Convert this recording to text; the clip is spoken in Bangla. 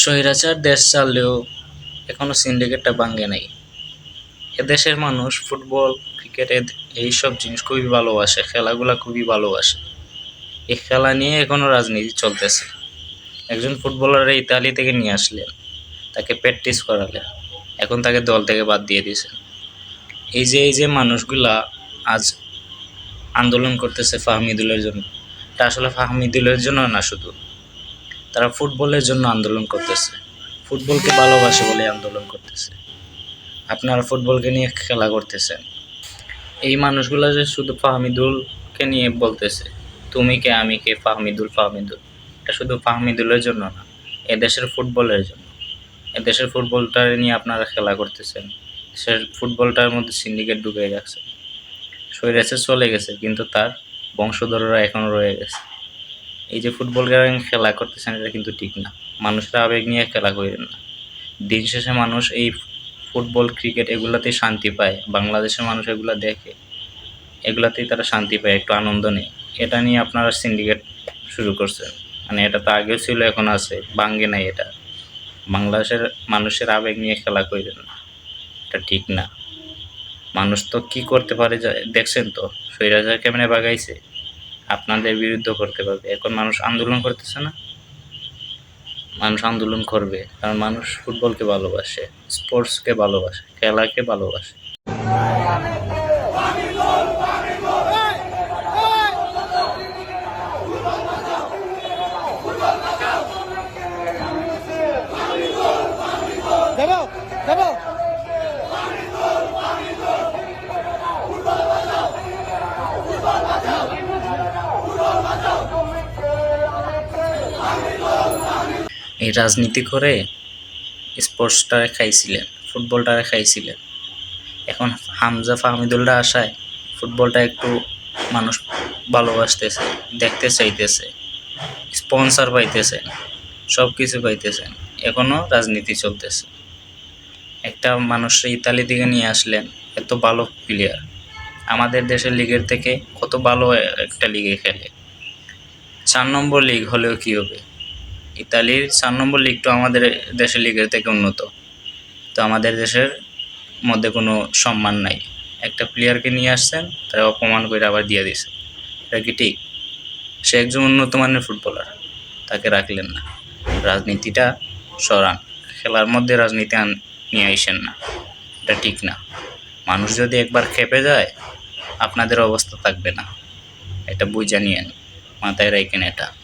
স্বৈরাচার দেশ চাললেও এখনও সিন্ডিকেটটা ভাঙে নাই। এদেশের মানুষ ফুটবল, ক্রিকেট এইসব জিনিস খুবই ভালোবাসে, খেলাগুলা খুবই ভালোবাসে। এই খেলা নিয়ে এখনও রাজনীতি চলতেছে। একজন ফুটবলার ইতালি থেকে নিয়ে আসলেন, তাকে প্র্যাকটিস করালেন, এখন তাকে দল থেকে বাদ দিয়ে দিয়েছেন। এই যে এই যে মানুষগুলা আজ আন্দোলন করতেছে ফাহমিদুলের জন্য, এটা আসলে ফাহমিদুলের জন্য না শুধু। তারা ফুটবলের জন্য আন্দোলন করতেছে। ফুটবলকে ভালোবাসে বলে আন্দোলন করতেছে। আপনারা ফুটবলকে নিয়ে খেলা করতেছেন। এই মানুষগুলো যে শুধু ফাহমিদুলকে নিয়ে বলতেছে, তুমি কে, আমি কে, ফাহমিদুল ফাহমিদুল। এটা শুধু ফাহমিদুলের জন্য না, এদেশের ফুটবলের জন্য। এদেশের ফুটবলটা নিয়ে আপনারা খেলা করতেছেন। দেশের ফুটবলটার মধ্যে সিন্ডিকেট ঢুকে রাখছে সৈরাসে চলে গেছে, কিন্তু তার বংশধররা এখনও রয়ে গেছে। এই যে ফুটবল খেলা করতেছেন, এটা কিন্তু ঠিক না। মানুষের আবেগ নিয়ে খেলা করেন না। দিন শেষে মানুষ এই ফুটবল ক্রিকেট এগুলাতেই শান্তি পায়। বাংলাদেশের মানুষ এগুলা দেখে। এগুলাতেই তারা শান্তি পায়, একটু আনন্দ নেই এটা নিয়ে আপনারা সিন্ডিকেট শুরু করছেন। মানে এটা তো আগেও ছিল, এখন আছে। ভাঙ্গে নাই এটা। বাংলাদেশের মানুষের আবেগ নিয়ে খেলা করেন না। এটা ঠিক না। মানুষ তো কি করতে পারে দেখছেন তো? সৈরাজার কেমনে বাগাইছে? আপনাদের বিরুদ্ধে করতে পারবে। এখন মানুষ আন্দোলন করতেছে না? মানুষ আন্দোলন করবে, কারণ মানুষ ফুটবলকে ভালোবাসে, স্পোর্টসকে ভালোবাসে, খেলাকে ভালোবাসে। দেবো দেবো এই রাজনীতি করে স্পোর্টসটারে খাইছিলেন ফুটবলটারে খাইছিলেন। এখন হামজা ফাহমিদুলরা আসায় ফুটবলটা একটু মানুষ ভালোবাসতেছে, দেখতে চাইতেছে স্পন্সর পাইতেছেন সব কিছু পাইতেছেন এখনও রাজনীতি চলতেছে। একটা মানুষ ইতালি থেকে নিয়ে আসলেন, এত ভালো প্লেয়ার আমাদের দেশের লিগের থেকে কত ভালো একটা লিগে খেলে। চার নম্বর লিগ হলেও কী হবে? ইতালির চার নম্বর লিগ তো আমাদের দেশের লিগের থেকে উন্নত। তো আমাদের দেশের মধ্যে কোনো সম্মান নাই। একটা প্লেয়ারকে নিয়ে আসছেন, তারা অপমান করে আবার দিয়ে দিছে এটা কি ঠিক? সে একজন উন্নত মানের ফুটবলার তাকে রাখলেন না। রাজনীতিটা সরান। খেলার মধ্যে রাজনীতি নিয়ে আইসেন না। এটা ঠিক না। মানুষ যদি একবার খেপে যায়, আপনাদের অবস্থা থাকবে না। এটা বুঝা নিয়েন। মাথায় রাখেন এটা।